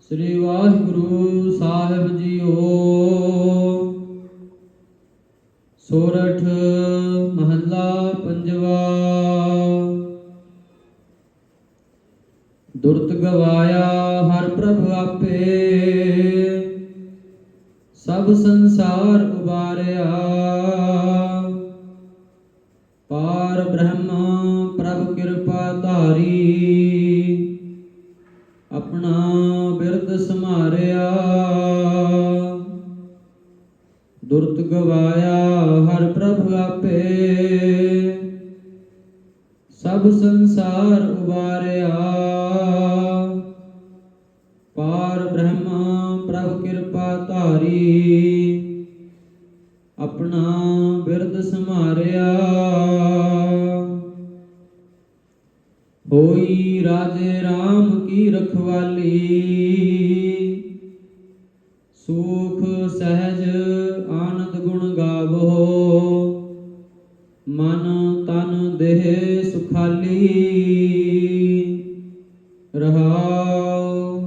ਸ੍ਰੀ ਵਾਹਿਗੁਰੂ ਸਾਹਿਬ JIO. ਸੋਰਠ ਮਹੱਲਾ ਪੰਜਵਾ। ਦੁਰਤ ਗਵਾਇਆ ਹਰ ਪ੍ਰਭ ਆਪੇ। ਸਭ ਸੰਸਾਰ ਉਬਾਰਿਆ। ਆਪਣਾ ਬਿਰਦ ਸਮਾਰਿਆ ਦੁਰਤ ਗਵਾਇਆ ਹਰ ਪ੍ਰਭ ਆਪੇ। ਸਭ ਸੰਸਾਰ ਉਬਾਰਿਆ। ਪਾਰ ਬ੍ਰਹਮ ਪ੍ਰਭ ਕਿਰਪਾ ਧਾਰੀ। ਆਪਣਾ ਬਿਰਦ ਸਮਾਰਿਆ ਹੋਈ ਰਾਜੇ RAM ਕੀ ਰਖਵਾਲੀ। ਸੁਖ ਸਹਿਜ ਆਨੰਦ ਗੁਣ ਗਾਵੋ। ਮਨ ਤਨ ਦੇਹ ਸੁਖਾਲੀ। ਰਹਾਉ।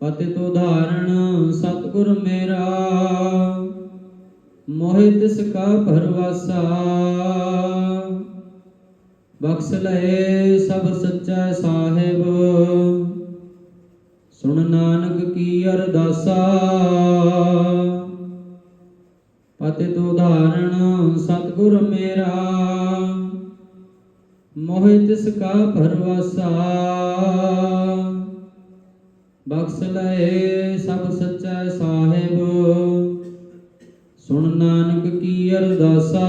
ਪਤਿਤ ਉਦਾਹਰਣ ਸਤਿਗੁਰ ਮੇਰਾ। ਮੋਹਿ ਤਿਸ ਕਾ ਭਰਵਾਸਾ। ਬਖਸ਼ ਲਏ ਸਭ ਸੱਚਾ ਸਾਹਿਬ। ਸੁਣ ਨਾਨਕ ਕੀ ਅਰਦਾਸਾ। ਪਤਿਤ ਉਦਾਹਰਣ ਸਤਿਗੁਰ ਮੇਰਾ। ਮੋਹਿ ਤਿਸ ਕਾ ਭਰਵਾਸਾ। ਬਖਸ਼ ਲਏ ਸਭ ਸੱਚਾ ਸਾਹਿਬ। ਸੁਣ ਨਾਨਕ ਕੀ ਅਰਦਾਸਾ।